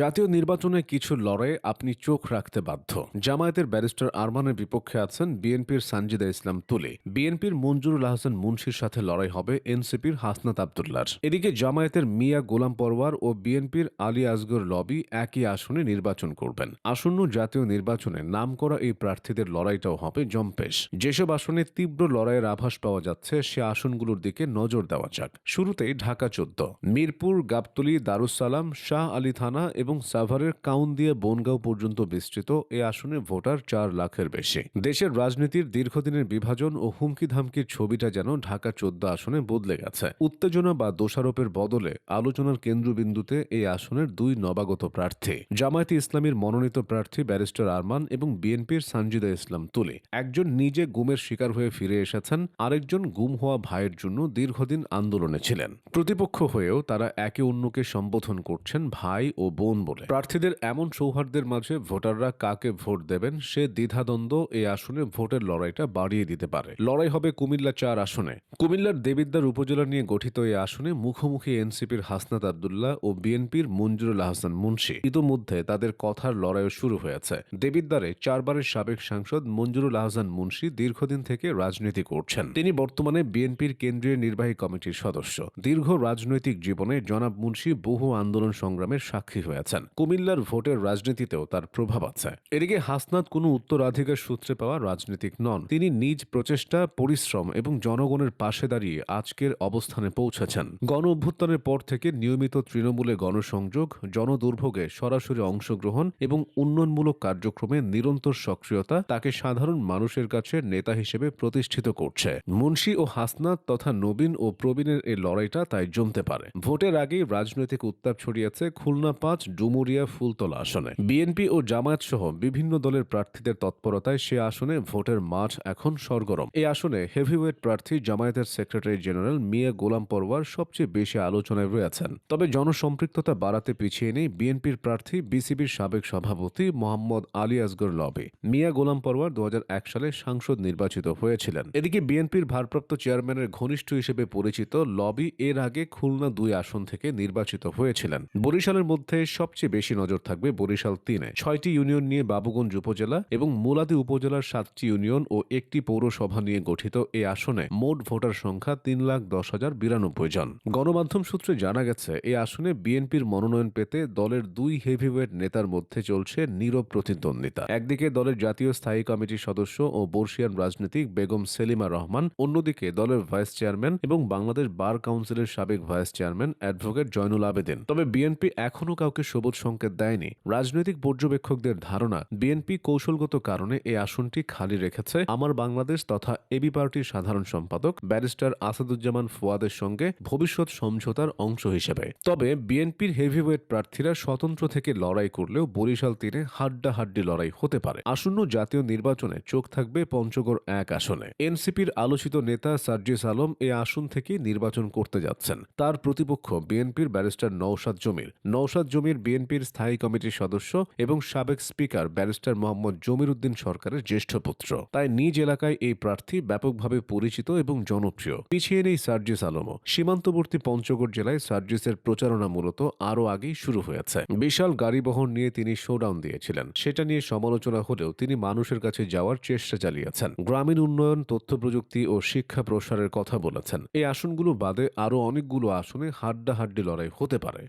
জাতীয় নির্বাচনে কিছু লড়াইয়ে আপনি চোখ রাখতে বাধ্য। জামায়াতের ব্যারিস্টার আরমানের বিপক্ষে আছেন বিএনপির সানজিদা ইসলাম তুলে। বিএনপির মঞ্জুরুল আহসান মুন্সির সাথে লড়াই হবে এনসিপির হাসনাত আবদুল্লার এদিকে জামায়াতের মিয়া গোলাম পরওয়ার ও বিএনপির আলী আসগর লবি একই আসনে নির্বাচন করবেন। আসন্ন জাতীয় নির্বাচনে নাম করা এই প্রার্থীদের লড়াইটাও হবে জম্পেশ। যেসব আসনে তীব্র লড়াইয়ের আভাস পাওয়া যাচ্ছে, সে আসনগুলোর দিকে নজর দেওয়া যাক। শুরুতেই ঢাকা চোদ্দ। মিরপুর, গাবতলী দারুসালাম শাহ আলী থানা এবং সাভারের কাউন্দিয়া বনগাঁও পর্যন্ত বিস্তৃত এ আসনে ভোটার চার লাখের বেশি। দেশের রাজনীতির দীর্ঘদিনের বিভাজন ও হুমকি ধামকির ছবিটা যেন ঢাকা চোদ্দ আসনে বদলে গেছে। উত্তেজনা বা দোষারোপের বদলে আলোচনার কেন্দ্রবিন্দুতে এই আসনের দুই নবাগত প্রার্থী। জামায়াতে ইসলামীর মনোনীত প্রার্থী ব্যারিস্টার আরমান এবং বিএনপির সানজিদা ইসলাম তুলে। একজন নিজে গুমের শিকার হয়ে ফিরে এসেছেন, আরেকজন গুম হওয়া ভাইয়ের জন্য দীর্ঘদিন আন্দোলনে ছিলেন। প্রতিপক্ষ হয়েও তারা একে অন্যকে সম্বোধন করছেন ভাই ও বোন বলে। প্রার্থীদের এমন সৌহার্দ্যের মাঝে ভোটাররা কাকে ভোট দেবেন সে দ্বিধাদ্বন্দ্ব এই আসনে ভোটের লড়াইটা বাড়িয়ে দিতে পারে। লড়াই হবে কুমিল্লা চার আসনে। কুমিল্লার দেবিদ্বার উপজেলা নিয়ে গঠিত এই আসনে মুখোমুখি এনসিপির হাসনাত আবদুল্লাহ ও বিএনপির মঞ্জুরুল আহসান মুন্সি। ইতোমধ্যে তাদের কথার লড়াইও শুরু হয়েছে। দেবিদ্বারে চারবারের সাবেক সাংসদ মঞ্জুরুল আহসান মুন্সি দীর্ঘদিন থেকে রাজনীতি করছেন। তিনি বর্তমানে বিএনপির কেন্দ্রীয় নির্বাহী কমিটির সদস্য। দীর্ঘ রাজনৈতিক জীবনে জনাব মুন্সি বহু আন্দোলন সংগ্রামের সাক্ষী হয়েছেন কুমিল্লার ভোটের রাজনীতিতেও তার প্রভাব আছে। এদিকে হাসনাত কোনো উত্তরাধিকার সূত্রে পাওয়া রাজনীতিক নন। তিনি নিজ প্রচেষ্টা, পরিশ্রম এবং জনগণের পাশে দাঁড়িয়ে আজকের অবস্থানে পৌঁছেছেন। গণ অভ্যুত্থানের পর থেকে নিয়মিত তৃণমূলে গণসংযোগ, জনদুর্ভোগে সরাসরি অংশগ্রহণ এবং উন্নয়নমূলক কার্যক্রমে নিরন্তর সক্রিয়তা তাকে সাধারণ মানুষের কাছে নেতা হিসেবে প্রতিষ্ঠিত করছে। মুন্সি ও হাসনাত তথা নবীন ও প্রবীণের এই লড়াইটা তাই জমতে পারে। ভোটের আগেই রাজনৈতিক উত্তাপ ছড়িয়েছে খুলনা পাঁচ ডুমুরিয়া ফুলতলা আসনে। বিএনপি ও জামায়াত সহ বিভিন্ন দলের প্রার্থীদের তৎপরতায় সে আসনে ভোটের মাঠ এখন সরগরম। এই আসনে হেভিওয়েট প্রার্থী জামায়াতের সেক্রেটারি জেনারেল মিয়া গোলাম পরওয়ার সবচেয়ে বেশি আলোচনায় রয়েছেন। তবে জনসম্পৃক্ততা বাড়াতে পিছিয়ে নেই বিএনপির প্রার্থী বিসিবির সাবেক সভাপতি মোহাম্মদ আলী আসগর লবি। মিয়া গোলাম পরওয়ার দু হাজার এক সালে সাংসদ নির্বাচিত হয়েছিলেন। এদিকে বিএনপির ভারপ্রাপ্ত চেয়ারম্যানের ঘনিষ্ঠ হিসেবে পরিচিত লবি এর আগে খুলনা দুই আসন থেকে নির্বাচিত হয়েছিলেন। বরিশালের মধ্যে সবচেয়ে বেশি নজর থাকবে বরিশাল তিনে। ছয়টি ইউনিয়ন নিয়ে বাবুগঞ্জ উপজেলা এবং মুলাদি উপজেলার সাতটি ইউনিয়ন ও একটি পৌরসভা নিয়ে গঠিত এই আসনে মোট ভোটার সংখ্যা তিন লাখ দশ হাজার বিরানব্বই জন। গণমাধ্যম সূত্রে জানা গেছে এই আসনে বিএনপির মনোনয়ন পেতে দলের দুই হেভিওয়েট নেতার মধ্যে চলছে নীরব প্রতিদ্বন্দ্বিতা। একদিকে দলের জাতীয় স্থায়ী কমিটির সদস্য ও বর্ষিয়ান রাজনীতিক বেগম সেলিমা রহমান, অন্যদিকে দলের ভাইস চেয়ারম্যান এবং বাংলাদেশ বার কাউন্সিলের সাবেক vice chairman advocate Zainul Abedin. তবে বিএনপি এখনও কাউকে সবুজ সংকেত দেয়নি। রাজনৈতিক পর্যবেক্ষকদের ধারণা বিএনপি কৌশলগত কারণে এই আসনটি খালি রেখেছে আমার বাংলাদেশ তথা এবি পার্টির সাধারণ সম্পাদক ব্যারিস্টার আসাদুজ্জামান ফুয়াদের সঙ্গে ভবিষ্যৎ সমঝোতার অংশ হিসেবে। তবে বিএনপির হেভিওয়েট প্রার্থীরা স্বতন্ত্র থেকে লড়াই করলেও বরিশাল তীরে হাড্ডাহাড্ডি লড়াই হতে পারে। আসন্ন জাতীয় নির্বাচনে চোখ থাকবে পঞ্চগড় এক আসনে। এনসিপির আলোচিত নেতা সার্জিস আলম এ আসন থেকে নির্বাচন করতে যাচ্ছেন। তার প্রতিপক্ষ বিএনপির ব্যারিস্টার নৌসাদ জমির। নৌসাদ জমির বিএনপির স্থায়ী কমিটির সদস্য এবং সাবেক স্পিকার ব্যারিস্টার মোহাম্মদ জমির উদ্দিন সরকারের জ্যেষ্ঠ পুত্র। তাই নিজ এলাকায় এই প্রার্থী ব্যাপকভাবে পরিচিত এবং জনপ্রিয়। পিছিয়ে নেই সার্জিস আলমও। সীমান্তবর্তী পঞ্চগড় জেলায় সার্জিসের প্রচারণা মূলত আরও আগেই শুরু হয়েছে। বিশাল গাড়ি বহন নিয়ে তিনি শোডাউন দিয়েছিলেন। সেটা নিয়ে সমালোচনা হলেও তিনি মানুষের কাছে যাওয়ার চেষ্টা চালিয়েছেন। গ্রামীণ উন্নয়ন তথ্য প্রযুক্তি ও শিক্ষা প্রসারের কথা বলেছেন। এই আসনগুলো বাদে আরও অনেকগুলো আসনে হাড্ডাহাড্ডি লড়াই হতে পারে।